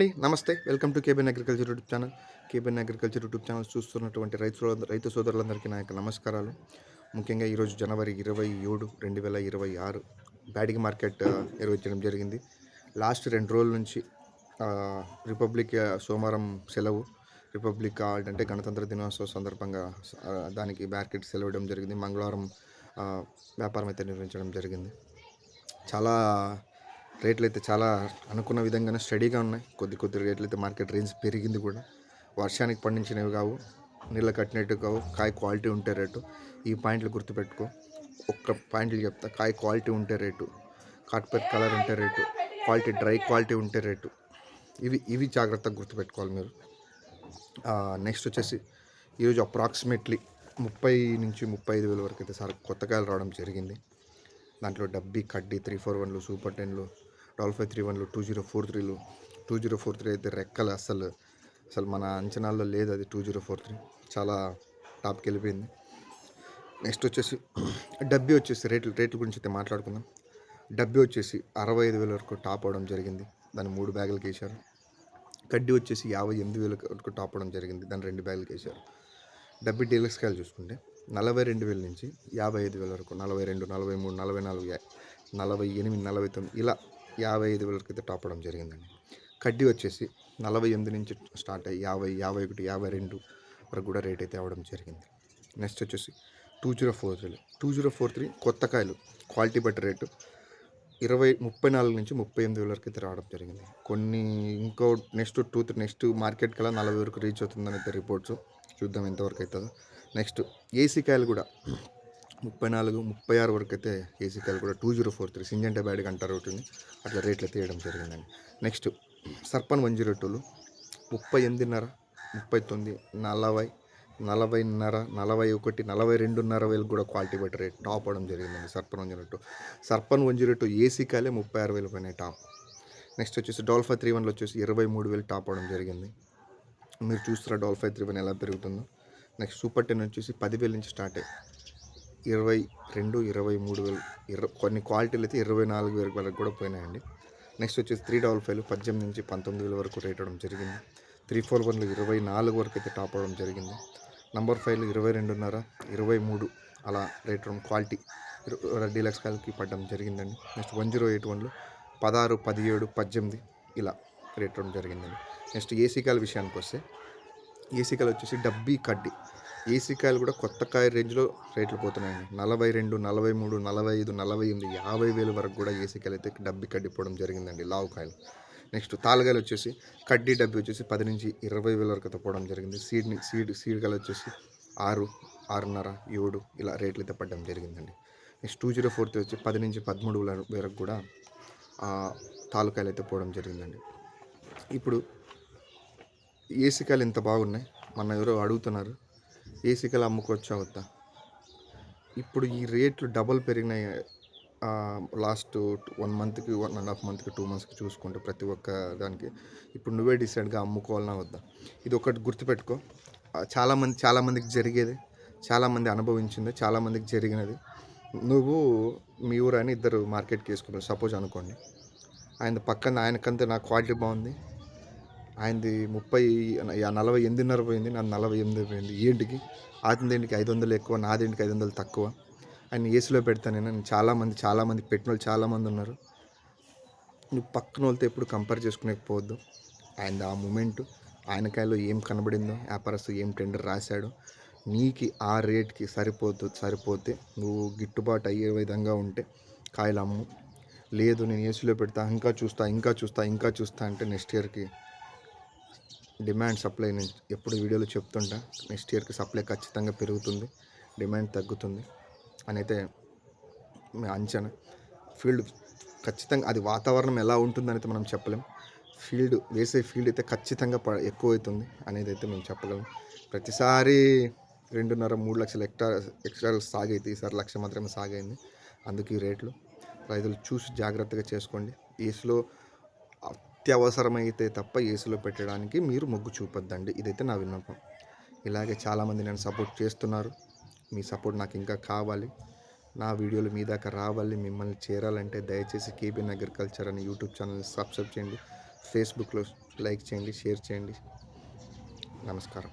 నమస్తే. Welcome to Cabin agriculture YouTube channel Cabin agriculture YouTube channel చూస్తున్నటువంటి రైతు రైతు సోదరులందరికీ నా యొక్క నమస్కారాలు. ముఖ్యంగా ఈరోజు జనవరి ఇరవై ఏడు రెండు వేల ఇరవై ఆరు బ్యాడిగి మార్కెట్ నిర్వహించడం జరిగింది. లాస్ట్ రెండు రోజుల నుంచి రిపబ్లిక్ సోమవారం సెలవు. రిపబ్లిక్ అంటే గణతంత్ర దినోత్సవ సందర్భంగా దానికి మార్కెట్ సెలవు ఇవ్వడం జరిగింది. మంగళవారం వ్యాపారం అయితే నిర్వహించడం జరిగింది. చాలా రేట్లు అయితే చాలా అనుకున్న విధంగానే స్టడీగా ఉన్నాయి. కొద్ది కొద్ది రేట్లు అయితే మార్కెట్ రేంజ్ పెరిగింది కూడా. వర్షానికి పండించినవి కావు నీళ్ళ కట్టినట్టు కావు. కాయ క్వాలిటీ ఉంటే రేటు. ఈ పాయింట్లు గుర్తుపెట్టుకో. ఒక్క పాయింట్లు చెప్తా. కాయ క్వాలిటీ ఉంటే రేటు. కార్పెట్ కలర్ ఉంటే రేటు. క్వాలిటీ డ్రై క్వాలిటీ ఉంటే రేటు. ఇవి ఇవి జాగ్రత్తగా గుర్తుపెట్టుకోవాలి మీరు. నెక్స్ట్ వచ్చేసి ఈరోజు అప్రాక్సిమేట్లీ ముప్పై నుంచి ముప్పై ఐదు వేల వరకు అయితే సార్ కొత్త కాయలు రావడం జరిగింది. దాంట్లో డబ్బీ కడ్డీ త్రీ ఫోర్ వన్లు సూపర్ టెన్లు డబల్ ఫైవ్ త్రీ వన్లు టూ జీరో ఫోర్ త్రీలు. టూ జీరో ఫోర్ త్రీ అయితే రెక్కలు అసలు అసలు మన అంచనాల్లో లేదు అది టూ జీరో ఫోర్ త్రీ. చాలా టాప్కి వెళ్ళిపోయింది. నెక్స్ట్ వచ్చేసి డబ్బీ వచ్చేసి రేట్లు రేట్ల గురించి అయితే మాట్లాడుకుందాం. డబ్బీ వచ్చేసి అరవై ఐదు వేల వరకు టాప్ అవడం జరిగింది. దాన్ని మూడు బ్యాగులకి వేశారు కడ్డీ వచ్చేసి యాభై ఎనిమిది వేల వరకు టాప్ అవడం జరిగింది. దాన్ని రెండు బ్యాగులకి వేశారు డబ్బీ డీలక్స్ కాయలు చూసుకుంటే నలభై రెండు వేల నుంచి యాభై ఐదు వేల వరకు నలభై రెండు నలభై మూడు నలభై నాలుగు నలభై ఎనిమిది నలభై తొమ్మిది ఇలా యాభై ఐదు వేల క్రితం అయితే టాప్ అవడం జరిగిందండి. కడ్డీ వచ్చేసి నలభై ఎనిమిది నుంచి స్టార్ట్ అయ్యి యాభై యాభై ఒకటి యాభై రెండు వరకు కూడా రేట్ అయితే అవ్వడం జరిగింది. నెక్స్ట్ వచ్చేసి two zero four three two zero four three కొత్త కాయలు క్వాలిటీ బట్టి రేటు ఇరవై ముప్పై నాలుగు నుంచి ముప్పై ఎనిమిది వేల వరకు అయితే రావడం జరిగింది. కొన్ని ఇంకో next two three next market కల్లా నలభై వరకు రీచ్ అవుతుందని అయితే రిపోర్ట్స్ చూద్దాం ఎంతవరకు అవుతుందో. నెక్స్ట్ ఏసీ కాయలు కూడా ముప్పై నాలుగు ముప్పై ఆరు వరకు అయితే ఏసీ కాయలు కూడా టూ జీరో ఫోర్ త్రీ సింజంటే బ్యాడ్గా అంటారు ఉంటుంది అట్లా రేట్లు తీయడం జరిగిందండి. నెక్స్ట్ సర్పన్ వన్ జీరో టూలు ముప్పై ఎనిమిదిన్నర ముప్పై తొమ్మిది నలభై నలభైన్నర నలభై ఒకటి నలభై రెండున్నర వేలు కూడా క్వాలిటీ బట్టి రేట్ టాప్ అవడం జరిగిందండి సర్పన్ one zero two. సర్పన్ one zero two AC కాలే ముప్పై ఆరు వేలు పైన టాప్. నెక్స్ట్ వచ్చేసి డాల్ఫై త్రీ వన్లో వచ్చేసి ఇరవై మూడు వేలు టాప్ అవడం జరిగింది. మీరు చూస్తారా డాల్ఫై త్రీ వన్ ఎలా పెరుగుతుందో? నెక్స్ట్ సూపర్ టెన్ వచ్చేసి పదివేల నుంచి స్టార్ట్ అయ్యి ఇరవై రెండు ఇరవై మూడు వేలు ఇరవై కొన్ని క్వాలిటీలు అయితే ఇరవై నాలుగు వేల వరకు కూడా పోయినాయండి. నెక్స్ట్ వచ్చేసి త్రీ డబల్ ఫైవ్లు పద్దెనిమిది నుంచి పంతొమ్మిది వేల వరకు రేట్ అవడం జరిగింది. త్రీ ఫోర్ వన్లు ఇరవై నాలుగు వరకు అయితే టాప్ అవడం జరిగింది. నంబర్ ఫైవ్లు ఇరవై రెండున్నర ఇరవై మూడు అలా రేట్ అవడం క్వాలిటీ డీలక్స్ కాలకి పడడం జరిగిందండి. నెక్స్ట్ వన్ జీరో ఎయిట్ వన్లు పదహారు పదిహేడు పద్దెనిమిది ఇలా రేట్ అవడం జరిగిందండి. నెక్స్ట్ ఏసీ కాల విషయానికి వస్తే ఏసీ కాయలు వచ్చేసి డబ్బీ కడ్డీ. ఏసీ కాయలు కూడా కొత్త కాయ రేంజ్లో రేట్లు పోతున్నాయండి. నలభై రెండు నలభై మూడు నలభై ఐదు నలభై ఎనిమిది యాభై వేలు వరకు కూడా ఏసీ కాయలు అయితే డబ్బి కడ్డిపోవడం జరిగిందండి లావు కాయలు. నెక్స్ట్ తాలగాయలు వచ్చేసి కడ్డీ డబ్బి వచ్చేసి పది నుంచి ఇరవై వేల వరకు అయితే పోవడం జరిగింది. సీడ్ని సీడ్ సీడ్ కాయలు వచ్చేసి ఆరు ఆరున్నర ఏడు ఇలా రేట్లు అయితే పడడం జరిగిందండి. నెక్స్ట్ టూ జీరో ఫోర్త్ వచ్చి పది నుంచి పదమూడు వరకు కూడా తాలూకాయలు అయితే పోవడం జరిగిందండి. ఇప్పుడు ఏసీకాయలు ఎంత బాగున్నాయి? మన ఎవరో అడుగుతున్నారు. ఏసీకాయలు అమ్ముకోవచ్చా వద్దా? ఇప్పుడు ఈ రేట్లు డబల్ పెరిగినాయి లాస్ట్ వన్ మంత్కి వన్ అండ్ హాఫ్ మంత్కి టూ మంత్స్కి చూసుకుంటే ప్రతి ఒక్క దానికి ఇప్పుడు నువ్వే డిసైడ్గా అమ్ముకోవాలన్నా వద్దా? ఇది ఒకటి గుర్తుపెట్టుకో చాలామంది చాలామందికి జరిగేది చాలామంది అనుభవించింది చాలామందికి జరిగినది. నువ్వు మీ ఊరు అని ఇద్దరు మార్కెట్కి వేసుకున్నారు. సపోజ్ అనుకోండి. ఆయన పక్కన ఆయనకంతే నా క్వాలిటీ బాగుంది ఆయనది ముప్పై నలభై ఎనిమిదిన్నర పోయింది నా నలభై ఎనిమిది పోయింది. ఏంటికి అతని దేనికి ఐదు వందలు ఎక్కువ నా దేనికి ఐదు వందలు తక్కువ. ఆయన ఏసీలో పెడతాను నేను చాలామంది చాలామంది పెట్టిన వాళ్ళు చాలామంది ఉన్నారు. నువ్వు పక్కన వాళ్ళతో ఎప్పుడు కంపేర్ చేసుకునేకపోవద్దు. ఆయన ఆ మూమెంట్ ఆయన కాయలో ఏం కనబడిందో వ్యాపారస్తు ఏం టెండర్ రాశాడో నీకు ఆ రేట్కి సరిపోతు సరిపోతే నువ్వు గిట్టుబాటు అయ్యే విధంగా ఉంటే కాయలు అమ్ము. లేదు నేను ఏసీలో పెడతా ఇంకా చూస్తా ఇంకా చూస్తా ఇంకా చూస్తా అంటే నెక్స్ట్ ఇయర్కి డిమాండ్ సప్లై నేను ఎప్పుడు వీడియోలో చెప్తుంటా. నెక్స్ట్ ఇయర్కి సప్లై ఖచ్చితంగా పెరుగుతుంది. డిమాండ్ తగ్గుతుంది. అని అయితే మీ అంచనా. ఫీల్డ్ ఖచ్చితంగా అది వాతావరణం ఎలా ఉంటుందని అయితే మనం చెప్పలేం. ఫీల్డ్ వేసే ఫీల్డ్ అయితే ఖచ్చితంగా ప ఎక్కువ అవుతుంది అనేది అయితే మేము చెప్పగలం. ప్రతిసారి రెండున్నర మూడు లక్షల ఎక్స్ట్రా ఎక్స్ట్రా సాగైతే ఈసారి లక్ష మాత్రమే సాగైంది అందుకు ఈ రేట్లు. రైతులు చూసి జాగ్రత్తగా చేసుకోండి. ఈస్లో అత్యవసరమైతే తప్ప ఏసీలో పెట్టడానికి మీరు మొగ్గు చూపొద్దండి. ఇదైతే నా విన్నపం. ఇలాగే చాలామంది నేను సపోర్ట్ చేస్తున్నారు. మీ సపోర్ట్ నాకు ఇంకా కావాలి. నా వీడియోలు మీ దాకా రావాలి. మిమ్మల్ని చేరాలంటే దయచేసి కేబిన్ అగ్రికల్చర్ అని యూట్యూబ్ ఛానల్ సబ్స్క్రైబ్ చేయండి. ఫేస్బుక్లో లైక్ చేయండి షేర్ చేయండి. నమస్కారం.